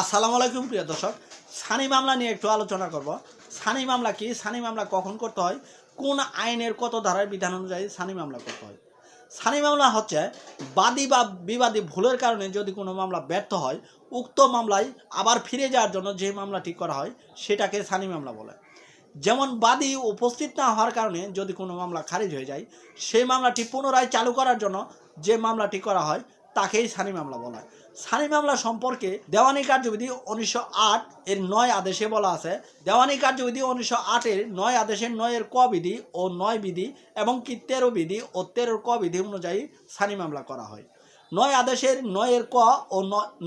আসসালামু আলাইকুম প্রিয় দর্শক, সানি মামলা নিয়ে একটু আলোচনা করব। সানি মামলা কি? সানি মামলা কখন করতে হয়? কোন আইনের কত ধারার বিধান অনুযায়ী সানি মামলা করতে হয়? সানি মামলা হচ্ছে বাদী বা বিবাদী ভুলের কারণে যদি কোনো মামলা ব্যর্থ হয়, উক্ত মামলায় আবার ফিরে যাওয়ার জন্য যে মামলাটি করা হয়, সেটাকে সানি মামলা বলে। যেমন বাদী উপস্থিত না হওয়ার কারণে যদি কোনো মামলা খারিজ হয়ে যায় সেই মামলাটি পুনরায় চালু করার জন্য যে মামলাটি করা হয় তাকেই সানি মামলা বলা হয়। সানি মামলা সম্পর্কে দেওয়ানি কার্যবিধি উনিশশো আট এর নয় আদেশে বলা আছে। দেওয়ানি কার্যবিধি উনিশশো আটের নয় আদেশের নয়ের ক বিধি ও নয় বিধি এবং কি তেরো বিধি ও তেরোর ক বিধি অনুযায়ী সানি মামলা করা হয়। নয় আদেশের নয়ের ক ও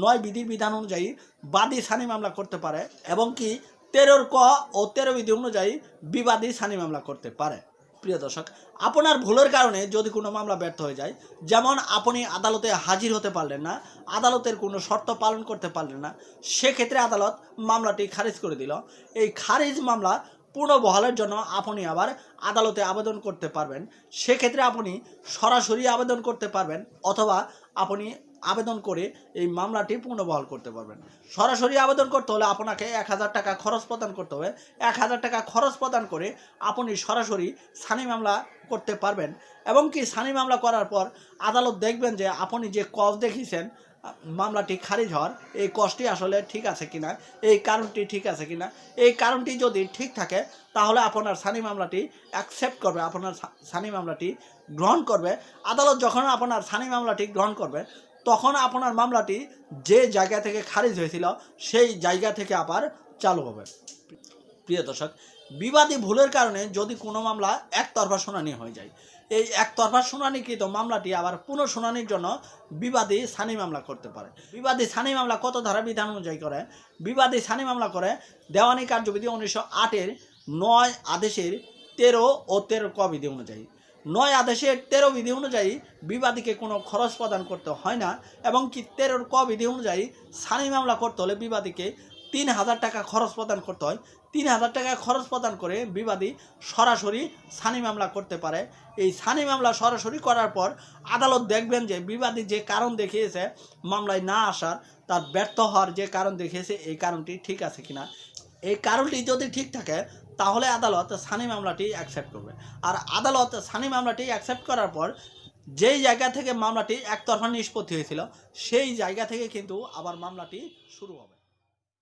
নয় বিধির বিধান অনুযায়ী বাদী সানি মামলা করতে পারে এবং কি তেরোর ক ও তেরো বিধি অনুযায়ী বিবাদী সানি মামলা করতে পারে। প্রিয় দর্শক, আপনার ভুলের কারণে যদি কোনো মামলা ব্যর্থ হয়ে যায়, যেমন আপনি আদালতে হাজির হতে পারলেন না, আদালতের কোনো শর্ত পালন করতে পারলেন না, সেক্ষেত্রে আদালত মামলাটি খারিজ করে দিল। এই খারিজ মামলা পুনর্বহালের জন্য আপনি আবার আদালতে আবেদন করতে পারবেন। সেক্ষেত্রে আপনি সরাসরি আবেদন করতে পারবেন, অথবা আপনি আবেদন করে এই মামলাটি পুনর্বহাল করতে পারবেন। সরাসরি আবেদন করতে হলে আপনাকে এক হাজার টাকা খরচ প্রদান করতে হবে। এক হাজার টাকা খরচ প্রদান করে আপনি সরাসরি সানি মামলা করতে পারবেন। এবং কি সানি মামলা করার পর আদালত দেখবেন যে আপনি যে কজ দেখিয়েছেন, মামলাটি খারিজ হওয়ার, এই কজটি আসলে ঠিক আছে কিনা, এই কারণটি ঠিক আছে কিনা, এই কারণটি যদি ঠিক থাকে, তাহলে আপনার সানি মামলাটি অ্যাকসেপ্ট করবে, আপনার সানি মামলাটি গ্রহণ করবে। আদালত যখন আপনার সানি মামলাটি গ্রহণ করবে তখন আপনার মামলাটি যে জায়গা থেকে খারিজ হয়েছিল, সেই জায়গা থেকে আবার চালু হবে। প্রিয় দর্শক, বিবাদী ভুলের কারণে যদি কোনো মামলা একতরফা শুনানি হয়ে যায়, এই একতরফা শুনানিকৃত মামলাটি আবার পুনঃ শুনানির জন্য বিবাদী সানি মামলা করতে পারে। বিবাদী সানি মামলা কত ধারা বিধান অনুযায়ী করে? বিবাদী সানি মামলা করে দেওয়ানি কার্যবিধি উনিশশো আটের নয় আদেশের তেরো ও তেরো ক বিধি অনুযায়ী। নয় আদেশের তেরো বিধি অনুযায়ী বিবাদীকে কোনো খরচ প্রদান করতে হয় না, এবং কি তেরোর ক বিধি অনুযায়ী সানি মামলা করতে হলে বিবাদীকে তিন হাজার টাকা খরচ প্রদান করতে হয়। তিন হাজার টাকা খরচ প্রদান করে বিবাদী সরাসরি সানি মামলা করতে পারে। এই সানি মামলা সরাসরি করার পর আদালত দেখবেন যে বিবাদী যে কারণ দেখিয়েছে মামলায় না আসার, তার ব্যর্থ হওয়ার যে কারণ দেখিয়েছে, এই কারণটি ঠিক আছে কিনা। এই কারণটি যদি ঠিক থাকে, তাহলে আদালত সানি মামলাটি অ্যাকসেপ্ট করবে। আর আদালত সানি মামলাটি অ্যাকসেপ্ট করার পর, যেই জায়গা থেকে মামলাটি একতরফা নিষ্পত্তি হয়েছিল, সেই জায়গা থেকে কিন্তু আবার মামলাটি শুরু হবে।